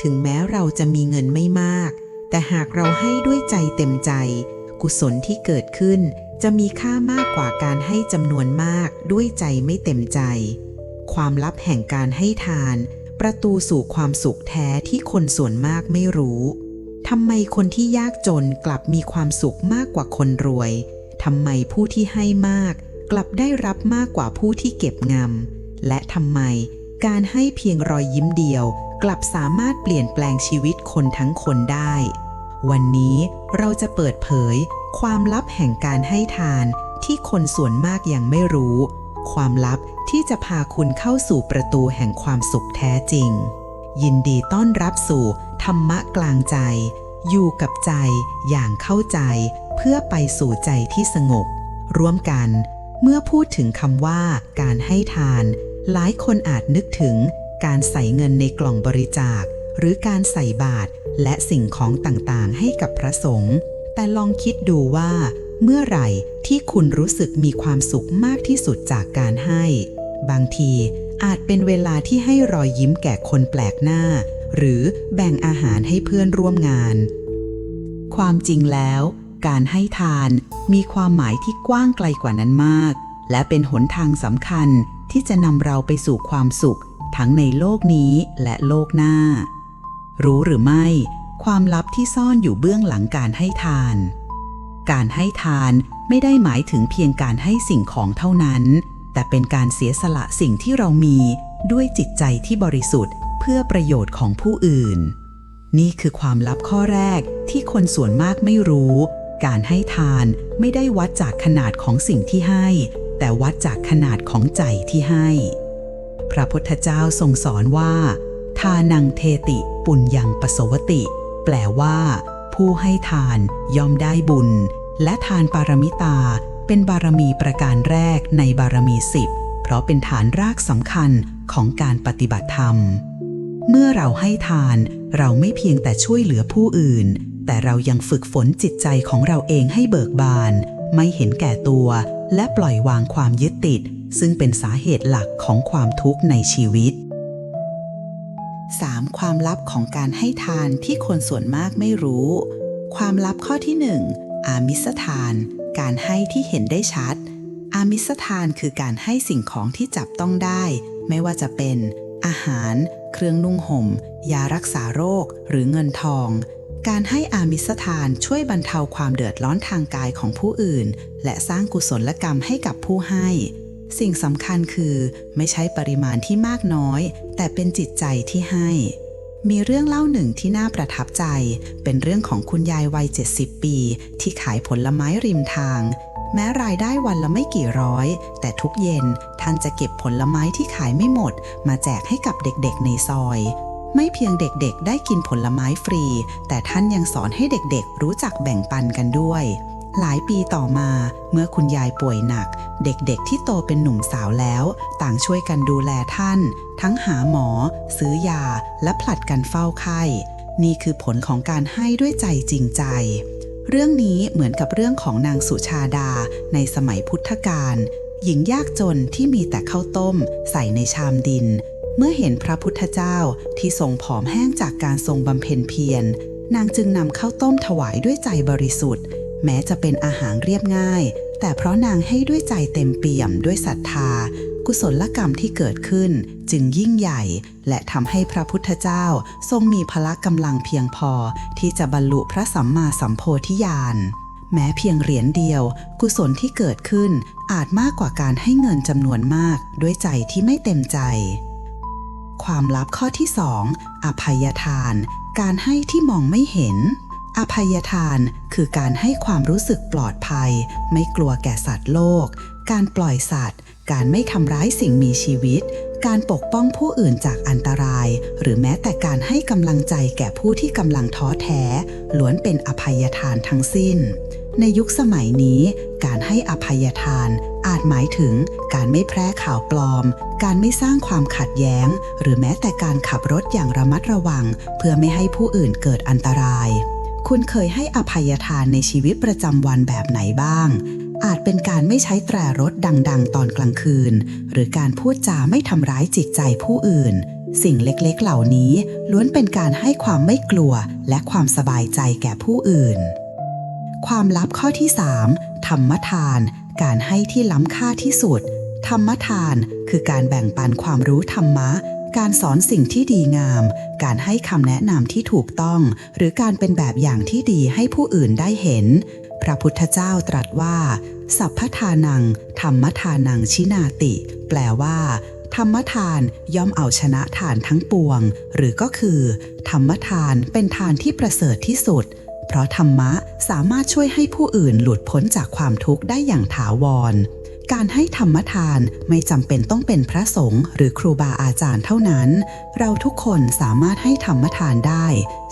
ถึงแม้เราจะมีเงินไม่มาก แต่หากเราให้ด้วยใจเต็มใจ กุศลที่เกิดขึ้น จะมีค่ามากกว่าการให้จำนวนมากด้วยใจไม่เต็มใจ ความลับแห่งการให้ทาน ประตูสู่ความสุขแท้ที่คนส่วนมากไม่รู้ทำไมคนที่ยากจนกลับมีความสุขมากกว่าคนรวยทำไมผู้ที่ให้มาก กลับได้รับมากกว่าผู้ที่เก็บงำและทำไมการให้เพียงรอยยิ้มเดียว กลับสามารถเปลี่ยนแปลงชีวิตคนทั้งคนได้ วันนี้เราจะเปิดเผย ความลับแห่งการให้ทานที่คนส่วนมากยังไม่รู้ ความลับที่จะพาคุณเข้าสู่ประตูแห่งความสุขแท้จริง ยินดีต้อนรับสู่ธรรมะกลางใจ อยู่กับใจอย่างเข้าใจ เพื่อไปสู่ใจที่สงบ ร่วมกัน เมื่อพูดถึงคำว่าการให้ทาน หลายคนอาจนึกถึง การใส่เงินในกล่องบริจาค หรือการใส่บาตรและสิ่งของต่างๆ ให้กับพระสงฆ์แต่ลองคิดดูว่า เมื่อไหร่ที่คุณรู้สึกมีความสุขมากที่สุดจากการให้ บางทีอาจเป็นเวลาที่ให้รอยยิ้มแก่คนแปลกหน้า หรือแบ่งอาหารให้เพื่อนร่วมงาน ความจริงแล้ว การให้ทานมีความหมายที่กว้างไกลกว่านั้นมาก และเป็นหนทางสำคัญที่จะนำเราไปสู่ความสุข ทั้งในโลกนี้และโลกหน้า รู้หรือไม่ ความลับที่ซ่อนอยู่เบื้องหลังการให้ทาน การให้ทานไม่ได้หมายถึงเพียงการให้สิ่งของเท่านั้น แต่เป็นการเสียสละสิ่งที่เรามีด้วยจิตใจที่บริสุทธิ์ เพื่อประโยชน์ของผู้อื่น นี่คือความลับข้อแรกที่คนส่วนมากไม่รู้ การให้ทานไม่ได้วัดจากขนาดของสิ่งที่ให้ แต่วัดจากขนาดของใจที่ให้ พระพุทธเจ้าทรงสอนว่า ทานังเทติปุญญังปสวติ แปลว่า ผู้ให้ทานย่อมได้บุญ และทานปารมิตา เป็นบารมีประการแรกในบารมีสิบเพราะเป็นฐานรากสำคัญของการปฏิบัติธรรม เมื่อเราให้ทานเราไม่เพียงแต่ช่วยเหลือผู้อื่น แต่เรายังฝึกฝนจิตใจของเราเองให้เบิกบาน ไม่เห็นแก่ตัว และปล่อยวางความยึดติด ซึ่งเป็นสาเหตุหลักของความทุกข์ในชีวิต 3. ความลับของการให้ทานที่คนส่วนมากไม่รู้ ความลับข้อที่ 1 อามิสทาน การให้ที่เห็นได้ชัด อามิสทานคือการให้สิ่งของที่จับต้องได้ ไม่ว่าจะเป็น อาหาร เครื่องนุ่งห่ม ยารักษาโรค หรือเงินทอง การให้อามิสทานช่วยบรรเทาความเดือดร้อนทางกายของผู้อื่น และสร้างกุศลกรรมให้กับผู้ให้ สิ่งสำคัญคือไม่ใช่ปริมาณที่มากน้อย แต่เป็นจิตใจที่ให้ มีเรื่องเล่าหนึ่งที่น่าประทับใจ เป็นเรื่องของคุณยายวัย 70 ปี ที่ขายผลไม้ริมทาง แม้รายได้วันละไม่กี่ร้อย แต่ทุกเย็นท่านจะเก็บผลไม้ที่ขายไม่หมด มาแจกให้กับเด็กๆในซอย ไม่เพียงเด็กๆ ได้กินผลไม้ฟรี แต่ท่านยังสอนให้เด็กๆ รู้จักแบ่งปันกันด้วย หลายปีต่อมาเมื่อคุณยายป่วยหนัก เด็กๆ ที่โตเป็นหนุ่มสาวแล้ว ต่างช่วยกันดูแลท่าน ทั้งหาหมอ ซื้อยา และผลัดกันเฝ้าไข้ นี่คือผลของการให้ด้วยใจจริงใจเรื่องนี้เหมือนกับเรื่องของนางสุชาดาในสมัยพุทธกาลหญิงยากจนที่มีแต่ข้าวต้ม ใส่ในชามดิน เมื่อเห็นพระพุทธเจ้าที่ทรงผอมแห้งจากการทรงบำเพ็ญเพียร นางจึงนำข้าวต้มถวายด้วยใจบริสุทธิ์ แม้จะเป็นอาหารเรียบง่าย แต่เพราะนางให้ด้วยใจเต็มเปี่ยมด้วยศรัทธา กุศลกรรมที่เกิดขึ้นจึงยิ่งใหญ่ และทำให้พระพุทธเจ้าทรงมีพละกำลังเพียงพอที่จะบรรลุพระสัมมาสัมโพธิญาณแม้เพียงเหรียญเดียว กุศลที่เกิดขึ้นอาจมากกว่าการให้เงินจำนวนมากด้วยใจที่ไม่เต็มใจ ความลับข้อที่ 2 อภัยทาน การให้ที่มองไม่เห็น อภัยทานคือการให้ความรู้สึกปลอดภัย ไม่กลัวแก่สัตว์โลก การปล่อยสัตว์ การไม่ทำร้ายสิ่งมีชีวิต การปกป้องผู้อื่นจากอันตราย หรือแม้แต่การให้กำลังใจแก่ผู้ที่กำลังท้อแท้ ล้วนเป็นอภัยทานทั้งสิ้น ในยุคสมัยนี้ การให้อภัยทาน อาจหมายถึงการไม่แพร่ข่าวปลอม การไม่สร้างความขัดแย้ง หรือแม้แต่การขับรถอย่างระมัดระวัง เพื่อไม่ให้ผู้อื่นเกิดอันตราย คุณเคยให้อภัยทานในชีวิตประจำวันแบบไหนบ้าง อาจเป็นการไม่ใช้แตรรถดัง ๆ ตอนกลางคืน หรือการพูดจาไม่ทำร้ายจิตใจผู้อื่น สิ่งเล็กๆ เหล่านี้ล้วนเป็นการให้ความไม่กลัวและความสบายใจแก่ผู้อื่น ความลับข้อที่ 3 ธรรมทาน การให้ที่ล้ำค่าที่สุด ธรรมทาน คือการแบ่งปันความรู้ธรรมะ การสอนสิ่งที่ดีงาม การให้คำแนะนำที่ถูกต้อง หรือการเป็นแบบอย่างที่ดีให้ผู้อื่นได้เห็น พระพุทธเจ้าตรัสว่า สัพพทานัง ธรรมทานังชินาติ แปลว่าธรรมทานย่อมเอาชนะทานทั้งปวง หรือก็คือ ธรรมทานเป็นทานที่ประเสริฐที่สุด เพราะธรรมะสามารถช่วยให้ผู้อื่นหลุดพ้นจากความทุกข์ได้อย่างถาวร การให้ธรรมทานไม่จำเป็นต้องเป็นพระสงฆ์หรือครูบาอาจารย์เท่านั้น เราทุกคนสามารถให้ธรรมทานได้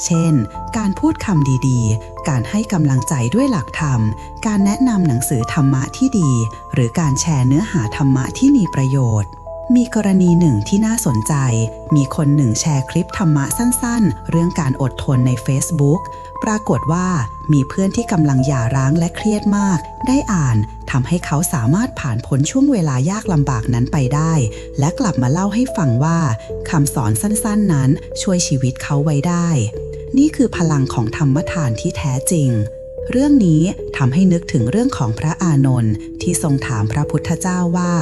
เช่น การพูดคำดีๆ การให้กำลังใจด้วยหลักธรรม การแนะนำหนังสือธรรมะที่ดี หรือการแชร์เนื้อหาธรรมะที่มีประโยชน์ มีกรณีหนึ่งที่น่าสนใจ มีคนหนึ่งแชร์คลิปธรรมะสั้นๆ เรื่องการอดทนใน Facebook ปรากฏว่ามีเพื่อนที่กำลังหย่าร้างและเครียดมาก ได้อ่านทำให้เขาสามารถผ่านพ้นช่วงเวลายากลำบากนั้นไปได้ และกลับมาเล่าให้ฟังว่าคำสอนสั้นๆนั้นช่วยชีวิตเขาไว้ได้ นี่คือพลังของธรรมทานที่แท้จริงเรื่องนี้ทำให้นึกถึงเรื่องของพระอานนท์ที่ทรงถามพระพุทธเจ้าว่า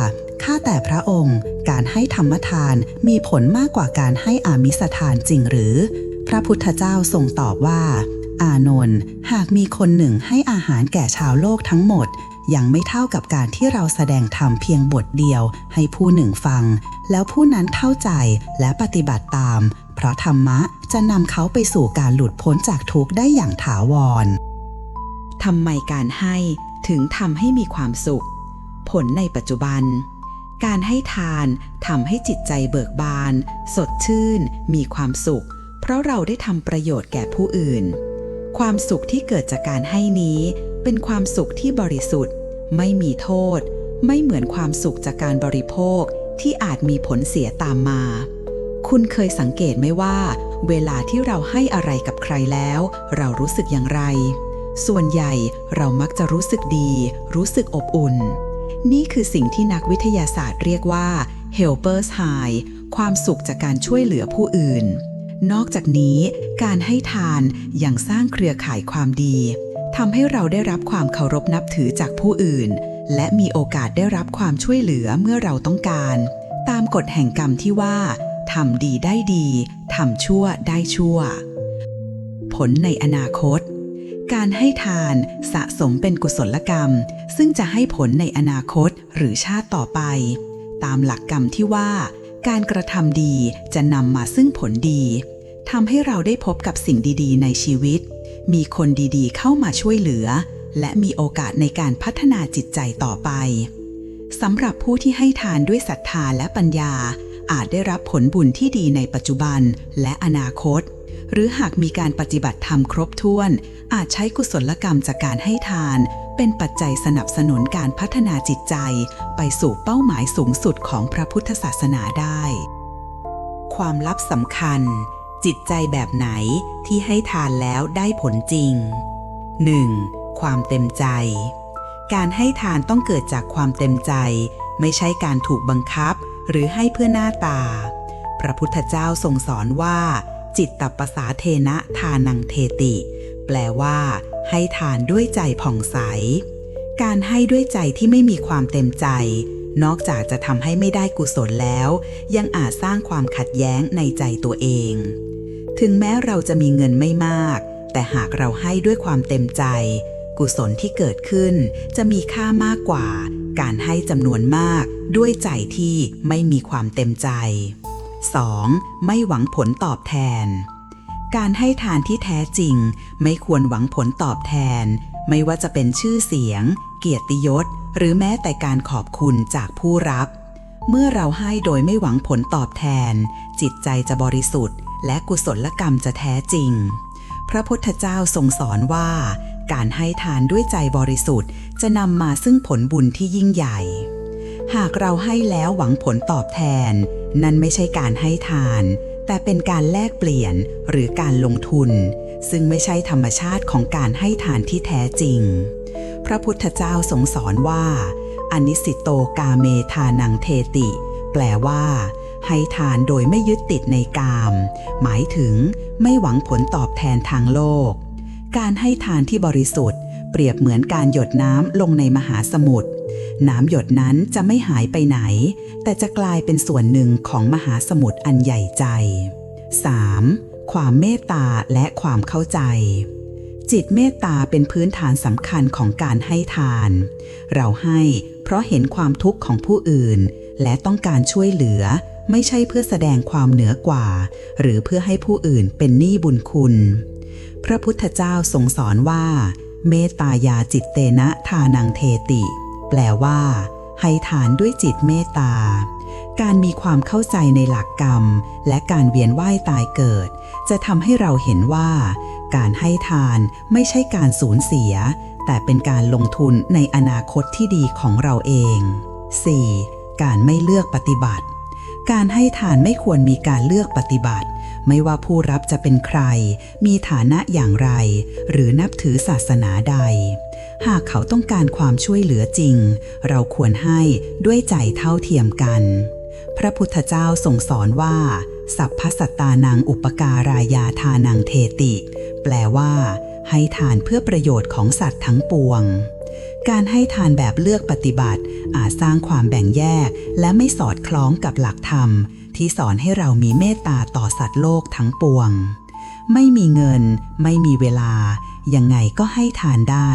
ข้าแต่พระองค์การให้ธรรมทานมีผลมากกว่าการให้อามิสทานจริงหรือ พระพุทธเจ้าทรงตอบว่า อานนท์หากมีคนหนึ่งให้อาหารแก่ชาวโลกทั้งหมด ยังไม่เท่ากับการที่เราแสดงธรรมเพียงบทเดียวให้ผู้หนึ่งฟัง แล้วผู้นั้นเข้าใจและปฏิบัติตาม เพราะธรรมะจะนำเขาไปสู่การหลุดพ้นจากทุกข์ได้อย่างถาวรทำไมการให้ถึงทำให้มีความสุข ผลในปัจจุบัน การให้ทานทำให้จิตใจเบิกบาน สดชื่น มีความสุข เพราะเราได้ทำประโยชน์แก่ผู้อื่น ความสุขที่เกิดจากการให้นี้ เป็นความสุขที่บริสุทธิ์ ไม่มีโทษ ไม่เหมือนความสุขจากการบริโภคที่อาจมีผลเสียตามมา คุณเคยสังเกตไหมว่า เวลาที่เราให้อะไรกับใครแล้ว เรารู้สึกอย่างไร ส่วนใหญ่เรามักจะรู้สึกดี รู้สึกอบอุ่น นี่คือสิ่งที่นักวิทยาศาสตร์เรียกว่า helpers high ความสุขจากการช่วยเหลือผู้อื่น นอกจากนี้การให้ทานยังสร้างเครือข่ายความดีทำให้เราได้รับความเคารพนับถือจากผู้อื่น และมีโอกาสได้รับความช่วยเหลือเมื่อเราต้องการ ตามกฎแห่งกรรมที่ว่าทำดีได้ดีทำชั่วได้ชั่ว ผลในอนาคต การให้ทานสะสมเป็นกุศลกรรม ซึ่งจะให้ผลในอนาคตหรือชาติต่อไป ตามหลักกรรมที่ว่า การกระทำดีจะนำมาซึ่งผลดีทำให้เราได้พบกับสิ่งดีๆ ในชีวิต มีคนดีๆ เข้ามาช่วยเหลือ และมีโอกาสในการพัฒนาจิตใจต่อไปสำหรับผู้ที่ให้ทานด้วยศรัทธาและปัญญา อาจได้รับผลบุญที่ดีในปัจจุบันและอนาคต หรือหากมีการปฏิบัติธรรมครบถ้วน อาจใช้กุศลกรรมจากการให้ทาน เป็นปัจจัยสนับสนุนการพัฒนาจิตใจ ไปสู่เป้าหมายสูงสุดของพระพุทธศาสนาได้ ความลับสำคัญ จิตใจแบบไหนที่ให้ทานแล้วได้ผลจริง 1. ความเต็มใจ การให้ทานต้องเกิดจากความเต็มใจ ไม่ใช่การถูกบังคับหรือให้เพื่อหน้าตา พระพุทธเจ้าทรงสอนว่า จิตตปสาเทนะทานังเทติ แปลว่า ให้ทานด้วยใจผ่องใส การให้ด้วยใจที่ไม่มีความเต็มใจ นอกจากจะทำให้ไม่ได้กุศลแล้ว ยังอาจสร้างความขัดแย้งในใจตัวเอง ถึงแม้เราจะมีเงินไม่มาก แต่หากเราให้ด้วยความเต็มใจ กุศลที่เกิดขึ้น จะมีค่ามากกว่า การให้จำนวนมากด้วยใจที่ไม่มีความเต็มใจ 2. ไม่หวังผลตอบแทน การให้ทานที่แท้จริง ไม่ควรหวังผลตอบแทน ไม่ว่าจะเป็นชื่อเสียง เกียรติยศ หรือแม้แต่การขอบคุณจากผู้รับ เมื่อเราให้โดยไม่หวังผลตอบแทน จิตใจจะบริสุทธิ์ และกุศลกรรมจะแท้จริง พระพุทธเจ้าทรงสอนว่า การให้ทานด้วยใจบริสุทธิ์ จะนำมาซึ่งผลบุญที่ยิ่งใหญ่หากเราให้แล้วหวังผลตอบแทน นั่นไม่ใช่การให้ทาน แต่เป็นการแลกเปลี่ยนหรือการลงทุน ซึ่งไม่ใช่ธรรมชาติของการให้ทานที่แท้จริง พระพุทธเจ้าทรงสอนว่า อนิสิโตกาเมทานังเทติ แปลว่า ให้ทานโดยไม่ยึดติดในกาม หมายถึงไม่หวังผลตอบแทนทางโลก การให้ทานที่บริสุทธิ์ เปรียบเหมือนการหยดน้ำลงในมหาสมุทร น้ำหยดนั้นจะไม่หายไปไหน แต่จะกลายเป็นส่วนหนึ่งของมหาสมุทรอันใหญ่ใจ 3. ความเมตตาและความเข้าใจ จิตเมตตาเป็นพื้นฐานสำคัญของการให้ทาน เราให้เพราะเห็นความทุกข์ของผู้อื่น และต้องการช่วยเหลือ ไม่ใช่เพื่อแสดงความเหนือกว่า หรือเพื่อให้ผู้อื่นเป็นหนี้บุญคุณ พระพุทธเจ้าทรงสอนว่า เมตตายาจิตเตนะทานังเทติ แปลว่า ให้ทานด้วยจิตเมตตา การมีความเข้าใจในหลักกรรม และการเวียนว่ายตายเกิด จะทำให้เราเห็นว่า การให้ทานไม่ใช่การสูญเสีย แต่เป็นการลงทุนในอนาคตที่ดีของเราเอง 4. การไม่เลือกปฏิบัติ การให้ทานไม่ควรมีการเลือกปฏิบัติไม่ว่าผู้รับจะเป็นใคร มีฐานะอย่างไร หรือนับถือศาสนาใด หากเขาต้องการความช่วยเหลือจริง เราควรให้ด้วยใจเท่าเทียมกัน พระพุทธเจ้าทรงสอนว่า สัพพสัตตานังอุปการายาทานังเทติ แปลว่า ให้ทานเพื่อประโยชน์ของสัตว์ทั้งปวง การให้ทานแบบเลือกปฏิบัติ อาจสร้างความแบ่งแยก และไม่สอดคล้องกับหลักธรรม ที่สอนให้เรามีเมตตาต่อสัตว์โลกทั้งปวง ไม่มีเงิน ไม่มีเวลา ยังไงก็ให้ทานได้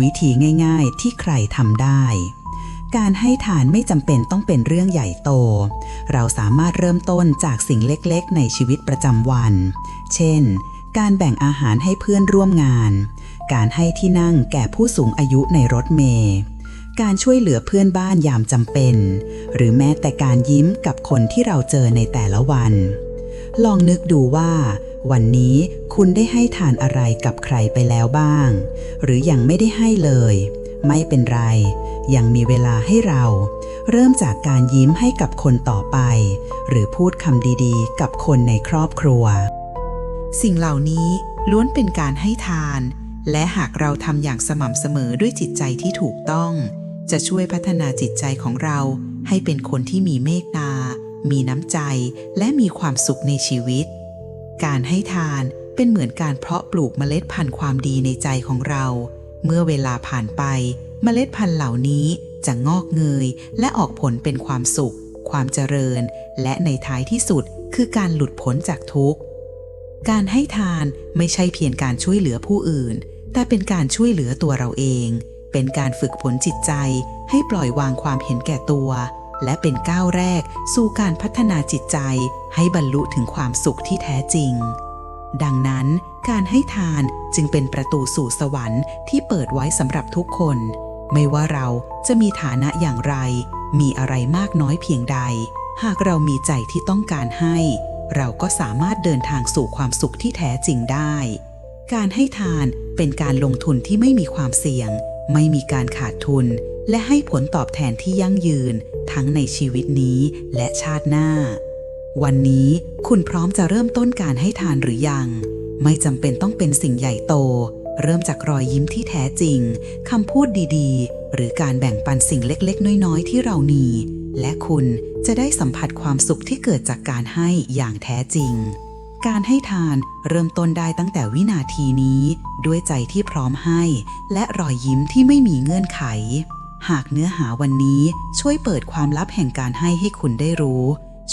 วิธีง่าย ๆ ที่ใครทำได้ การให้ทานไม่จำเป็นต้องเป็นเรื่องใหญ่โต เราสามารถเริ่มต้นจากสิ่งเล็กๆ ในชีวิตประจำวัน เช่น การแบ่งอาหารให้เพื่อนร่วมงาน การให้ที่นั่งแก่ผู้สูงอายุในรถเมล์การช่วยเหลือเพื่อนบ้านยามจำเป็น หรือแม้แต่การยิ้มกับคนที่เราเจอในแต่ละวัน ลองนึกดูว่า วันนี้คุณได้ให้ทานอะไรกับใครไปแล้วบ้าง หรือยังไม่ได้ให้เลย ไม่เป็นไร ยังมีเวลาให้เรา เริ่มจากการยิ้มให้กับคนต่อไป หรือพูดคำดีๆ กับคนในครอบครัว สิ่งเหล่านี้ล้วนเป็นการให้ทาน และหากเราทำอย่างสม่ำเสมอด้วยจิตใจที่ถูกต้อง จะช่วยพัฒนาจิตใจของเราให้เป็นคนที่มีเมตตา มีน้ำใจและมีความสุขในชีวิต การให้ทานเป็นเหมือนการเพาะปลูกเมล็ดพันธุ์ความดีในใจของเรา เมื่อเวลาผ่านไป เมล็ดพันธุ์เหล่านี้จะงอกเงย และออกผลเป็นความสุข ความเจริญ และในท้ายที่สุดคือการหลุดพ้นจากทุกข์ การให้ทานไม่ใช่เพียงการช่วยเหลือผู้อื่น แต่เป็นการช่วยเหลือตัวเราเอง เป็นการฝึกฝนจิตใจให้ปล่อยวางความเห็นแก่ตัว และเป็นก้าวแรกสู่การพัฒนาจิตใจให้บรรลุถึงความสุขที่แท้จริง ดังนั้นการให้ทานจึงเป็นประตูสู่สวรรค์ที่เปิดไว้สำหรับทุกคน ไม่ว่าเราจะมีฐานะอย่างไร มีอะไรมากน้อยเพียงใด หากเรามีใจที่ต้องการให้ เราก็สามารถเดินทางสู่ความสุขที่แท้จริงได้ การให้ทานเป็นการลงทุนที่ไม่มีความเสี่ยง ไม่มีการขาดทุน และให้ผลตอบแทนที่ยั่งยืน ทั้งในชีวิตนี้และชาติหน้า วันนี้คุณพร้อมจะเริ่มต้นการให้ทานหรือยัง ไม่จำเป็นต้องเป็นสิ่งใหญ่โต เริ่มจากรอยยิ้มที่แท้จริงคำพูดดีๆ หรือการแบ่งปันสิ่งเล็กๆ น้อยๆ ที่เรามี และคุณจะได้สัมผัสความสุขที่เกิดจากการให้อย่างแท้จริง การให้ทานเริ่มต้นได้ตั้งแต่วินาทีนี้ ด้วยใจที่พร้อมให้ และรอยยิ้มที่ไม่มีเงื่อนไข หากเนื้อหาวันนี้ช่วยเปิดความลับแห่งการให้ให้คุณได้รู้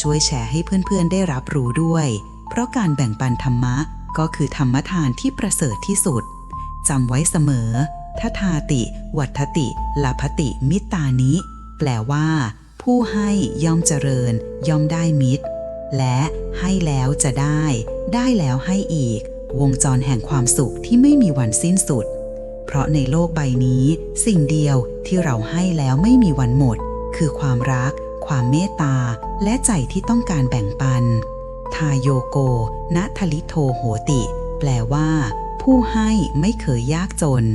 ช่วยแชร์ให้เพื่อนๆได้รับรู้ด้วย เพราะการแบ่งปันธรรมะก็คือธรรมทานที่ประเสริฐที่สุดจำไว้เสมอทัทาติ วัฏติลาภติ มิตานิ แปลว่า ผู้ให้ย่อมเจริญ ย่อมได้มิตร และให้แล้วจะได้ ได้แล้วให้อีก วงจรแห่งความสุขที่ไม่มีวันสิ้นสุด เพราะในโลกใบนี้ สิ่งเดียวที่เราให้แล้วไม่มีวันหมด คือความรัก ความเมตตา และใจที่ต้องการแบ่งปัน ทาโยโกนะทลิโทโหติ แปลว่า ผู้ให้ไม่เคยยากจน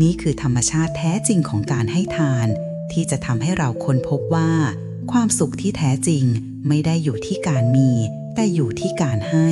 นี่คือธรรมชาติแท้จริงของการให้ทาน ที่จะทำให้เราค้นพบว่า ความสุขที่แท้จริงไม่ได้อยู่ที่การมี แต่อยู่ที่การให้